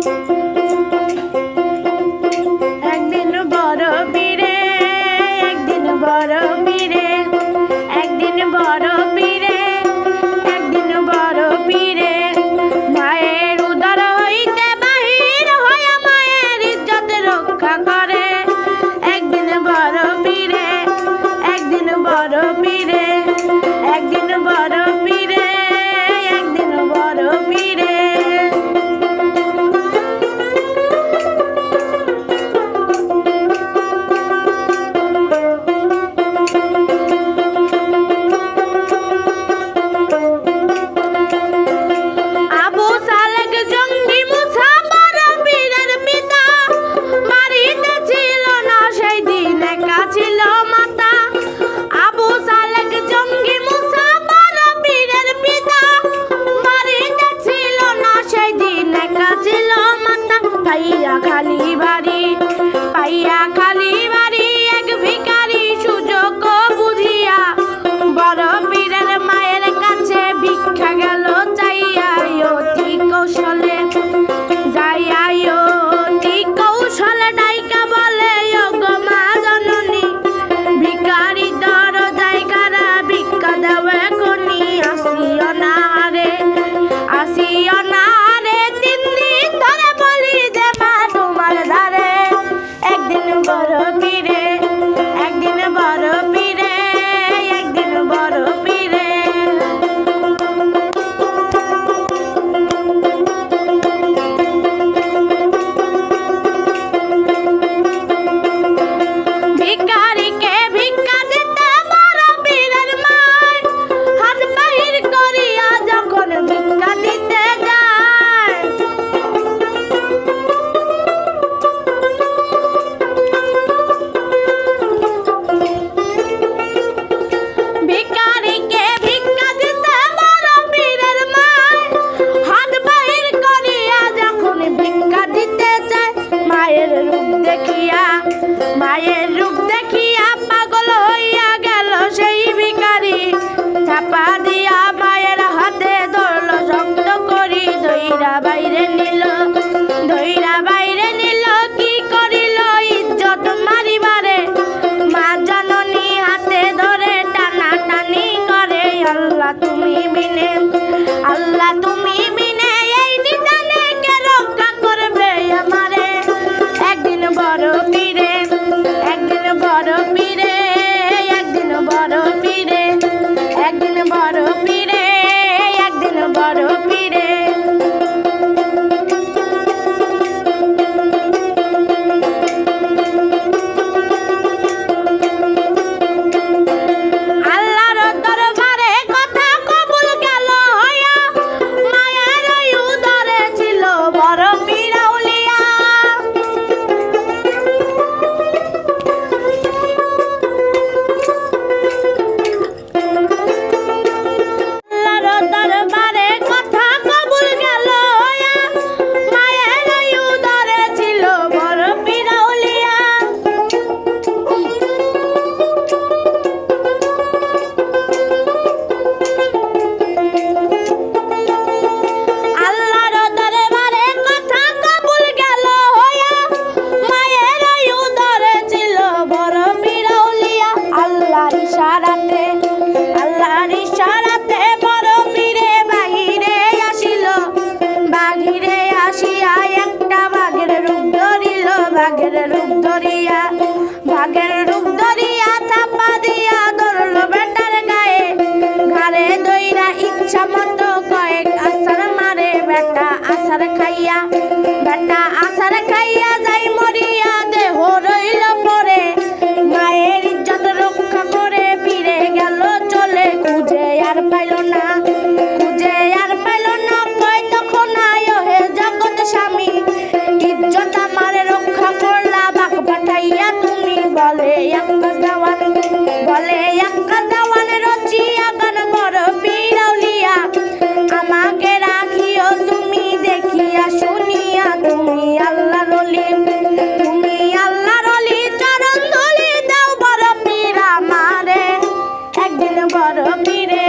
Música ইশারাতে আল্লাহর ইশারাতে পরমীরে বাহিরে আসিল। বাহিরে আসিয়া একটা বাঘের রূপ ধরিল, বাঘের রূপ ধরিয়া, বাঘের রূপ ধরিয়া থাপা দিয়া ধরল বেটার গায়ে। ঘরে দইরা ইচ্ছা কয়েক আসার মারে, বেটা আসার খাইয়া, বেটা আস আর পাইল না। খুঁজে আর পাইল না। তখন আয় হে জগৎ স্বামী। ইজ্জত আমার রক্ষা করলা বাক পাঠাইয়া তুমি। বলে দেওয়ান বলে দেওয়ান রচিয়া গান কর বিড়াউলিয়া আমাকে রাখিও তুমি, দেখিয়া শুনিয়া তুমি আল্লাহ রলি তুমি আল্লাহ রলি চরণ ধলি দাও বড় পীরা মারে একদিন বড় পীরে